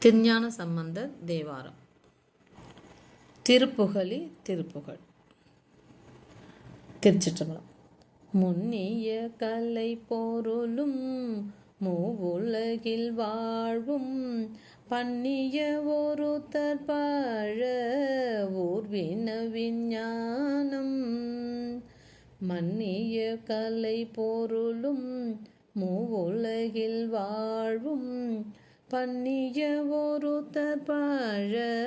திருஞான சம்பந்த தேவாரம். திருப்புகழி திருப்புகழ். திருச்சிற்றம்பலம். முன்னிய கலை பொருளும் மூவுலகில் வாழ்வும் பண்ணிய ஒரு தற்பழ ஊர்வின விஞ்ஞானம். மன்னிய கலை பொருளும் மூவுலகில் வாழ்வும் பன்னிய ஒரு பாழ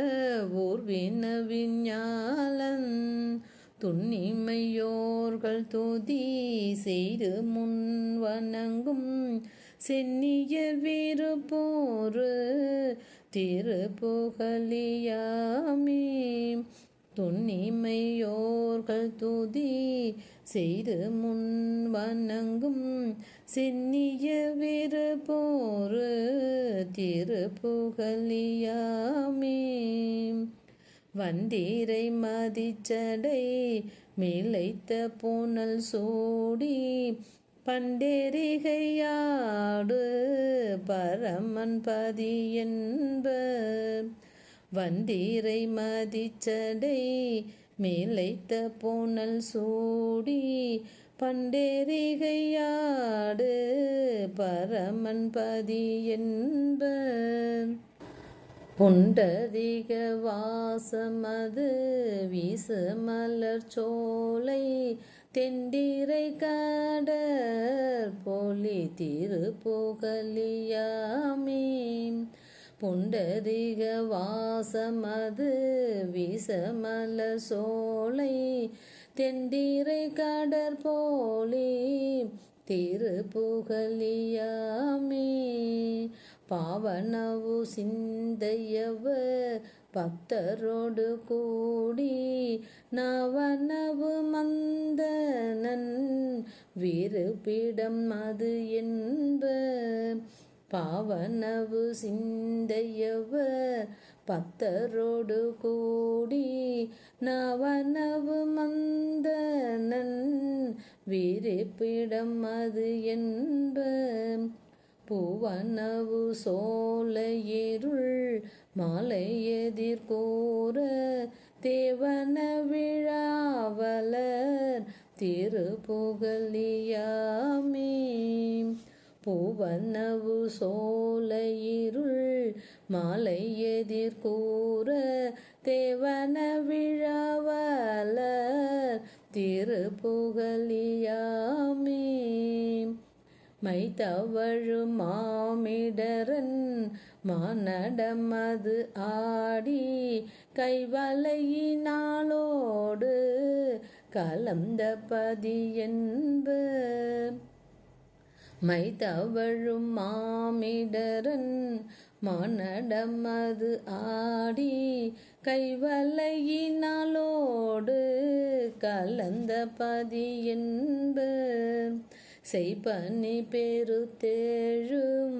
ஊர்வின விஞ்ஞாலன். துண்ணிமையோர்கள் துதி செய்து முன் வணங்கும் சென்னியர் வீறு போரு திரு புகழியாமே. துண்ணிமையோர்கள் துதி செய்து முன் வணங்கும் சென்னிய விருப்போரு திருப்புகலியாமே வந்தீரை மதிச்சடை மேலைத்த புனல் சூடி பண்டேரிகையாடு பரமன் பதி என்ப. வந்தீரை மதிச்சடை மேலைத்த புனல் சூடி பண்டேரிகையாடு பரமன் பதி என்ப. புண்டதிக வாசமது வீசு மலர் சோலை தெண்டிரை காடர் பொலி திருப்புகலியாமே புண்டதிக வாசமது வீசமல சோலை தெண்டீரை கடற்போலே திருப்புகலியாமே பாவனவு சிந்தையவ பக்தரோடு கூடி நவனவு மந்தனன் விருப்பிடம் அது என்ப பாவனவு சிந்தையவர் பக்தரோடு கூடி நவனவு மந்தனன் விரிப்பிடம் அது என்ப பூவனவு சோலையிருள் மாலை எதிர்கூற தேவன விழாவலர் திருப்புகலியாமே பூவனவு சோலையிருள் மாலை எதிர்கூற தேவன விழாவலர் திருப்புகலியாமே தவழு மாமிடரன் மானடமது ஆடி கைவலையினாலோடு கலந்த பதி என்ப மைத்தவழும் மாமிடரன் மானடமது ஆடி கைவலையினாலோடு கலந்த பதி என்ப செய்பனி பெருத்தேழும்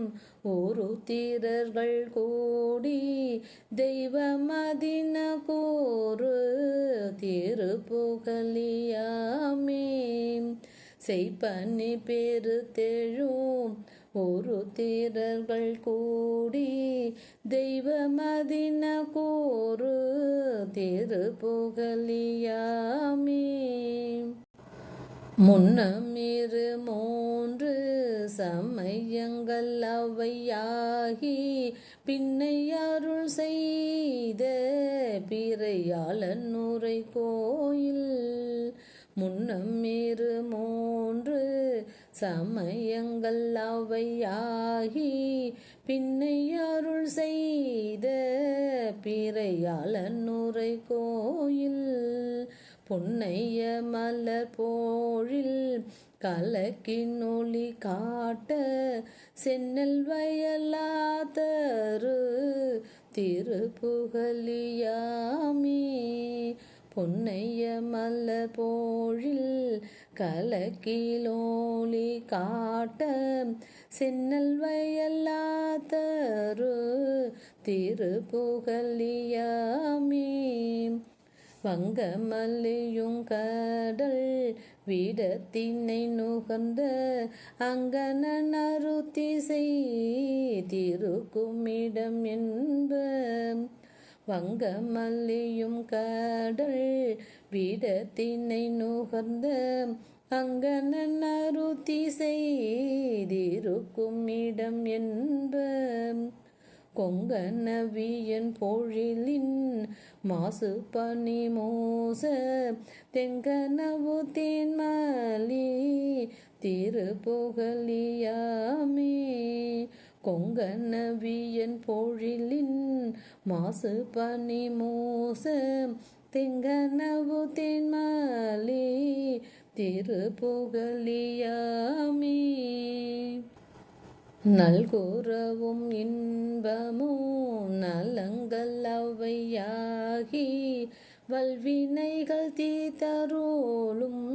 ஒரு தீரர்கள் கூடி தெய்வமதின கூறு திருப்புகலியாமே செய்பனி பெருத்தெழும் ஒரு தீரர்கள் கூடி தெய்வமதின கூறு திருப்புகலியாமே முன்னமிரு மூன்று சமயங்கள் அவையாகி பின்னையருள் செய்த பிறையாளன் நுரை கோயில் முன்னமிரு மூன்று சமயங்கள் அவையாகி பின்னை அருள் செய்த பிறையாளன் நுரை கோயில் புன்னைய மலர் போழில் கலக்கின் ஒளி காட்ட சென்னல் வயலாதரு திருப்புகலியாமே பொன்னைய மல்ல போழில் கலக்கிலோலி காட்ட சென்னல் வயலாதரு திருப்புகலியாமே வங்கமல்லியும் கடல் வீடத்தினை நுகர்ந்த அங்கனன் அருத்திசை திருக்குமிடம் என்ப வங்க மல்லியும் கடல் வீடத்தினை நுகர்ந்த அங்கனன் அருத்தி செய்திருக்கும் இடம் என்ப. கொங்கனவியன் பொழிலின் மாசு பனி மோச தெங்கனவு தேன்மலி திருப்புகலியாமே கொங்கனவியன் பொழிலின் மாசு பனி மோச தெங்கனவு தேன்மலி திருப்புகலியாமே நல்குறவும் இன்பமோ நலங்கள் அவையாகி வல்வினைகள் தீத்தருளும்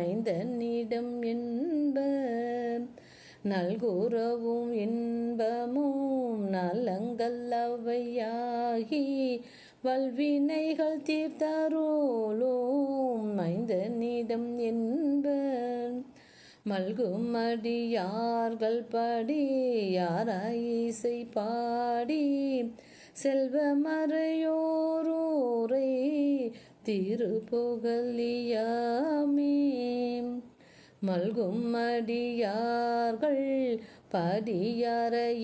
ஐந்தனிடம் என்ப நல்குறவும் இன்பமும் நலங்கள் அவையாகி வல்வினைகள் தீர்த்தருளும் ஐந்தனிடம் என்பன். மல்கும் அடியார்கள் படி யாராயிசை பாடி செல்வ மறையோரூரை திருப்புகலியாமே மல்கும் அடியார்கள்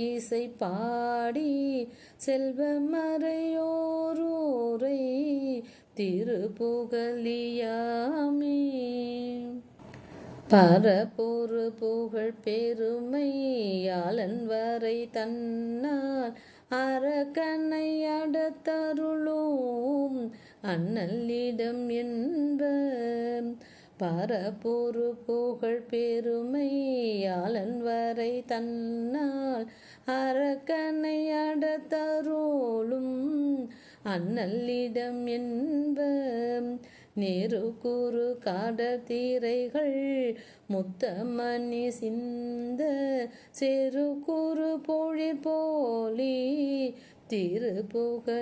இசை பாடி செல்வ மறையோரூரை திருப்புகலியாமே பரப்பொரு புகழ் பெருமை வரை தன்னால் அரக்கனை அடத்தருளும் அண்ணல்லிடம் என்ப பரப்பொரு புகழ் பெருமையாளன் வரை தன்னால் அரக்கனை அடத்தருளும் அண்ணல்லிடம் என்ப நேரு கூறு காடத்தீரைகள் முத்தமணி சிந்த செரு கூறு பொழிற் போலி திருப்புகலியாமே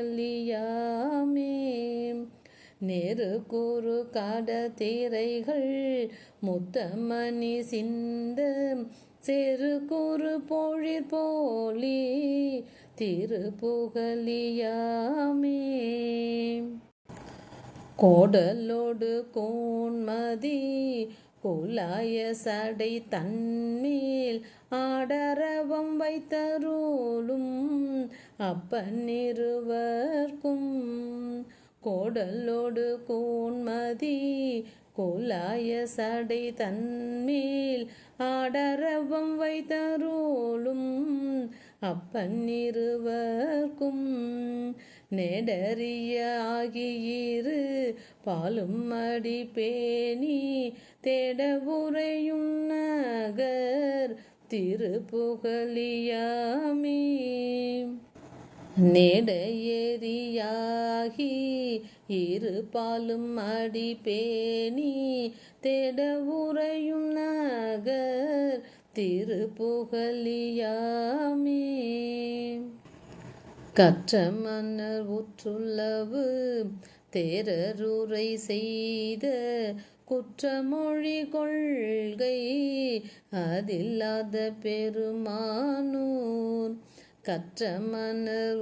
நேரு கூறு காடத்தீரைகள் முத்தமணி சிந்த செரு கூறு பொழிற் போலி திருப்புகலியாமே கோடலோடு கோன்மதி குலாய சடை தன்மேல் ஆடரவம் வைத்தருளும் அப்பன் இருவர்க்கும். கோடலோடு கோன்மதி குலாய சடை தன்மேல் ஆடரவம் வைத்தரோலும் அப்பன் இருவர்க்கும் நெடறிய ஆகியிரு பாலும் மடி பேணி தேட உரையும் நகர் திருப்புகலியாமே நெடையேறியாகி இருபாலும் இரு பாலும் தேட உரையும் நகர் திருப்புகலியாமே கற்ற மன்னர் உற்றுள்ளவு தேரருரை செய்த குற்றமொழி கொள்கை அதில்லாத பெருமானூர் கற்ற மன்னர்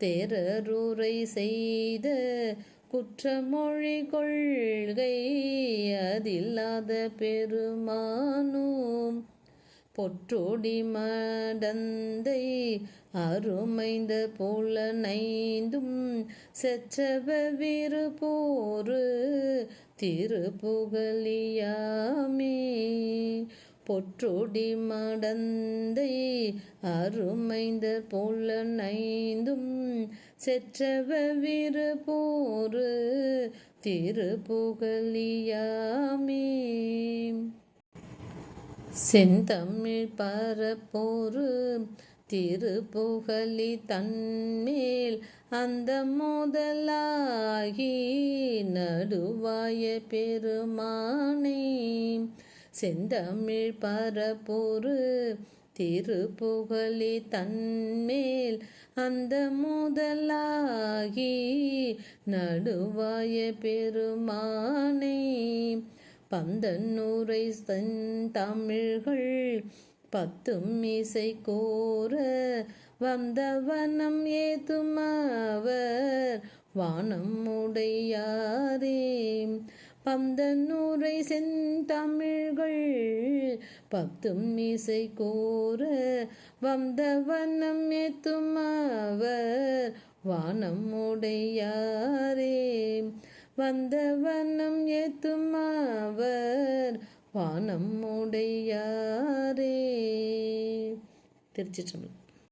தேரருரை செய்த குற்றமொழி கொள்கை அதில்லாத பெருமானும் பொற்றோடி மடந்தை அருமைந்த புலனைந்தும் செச்சவ விரு போரு திருப்புகலியாமே பொற்றோடி மடந்தை அருமைந்த புலனைந்தும் செற்றவ விரு போரு திருப்புகலியாமே செந்தமிழ் பரப்போரு திருப்புகலி தன்மேல் அந்த முதலாகி நடுவாய பெருமானே. செந்தமிழ் பரப்போரு திருப்புகழி தன்மேல் அந்த முதலாகி நடுவாய பெருமானை பந்தன்னூரை தமிழ்கள் பத்தும் இசை கோர வந்தவனம் ஏதுமாவர் வானம் உடையாரே. பந்தன்னூரை செந்தமிழ்கள் பத்தும் இசை கோர வந்தவனம் அவர் வானம் உடையாரே. வந்தவனம் அவர் வானம் உடையாரே. திருச்சிற்றம்பலம்.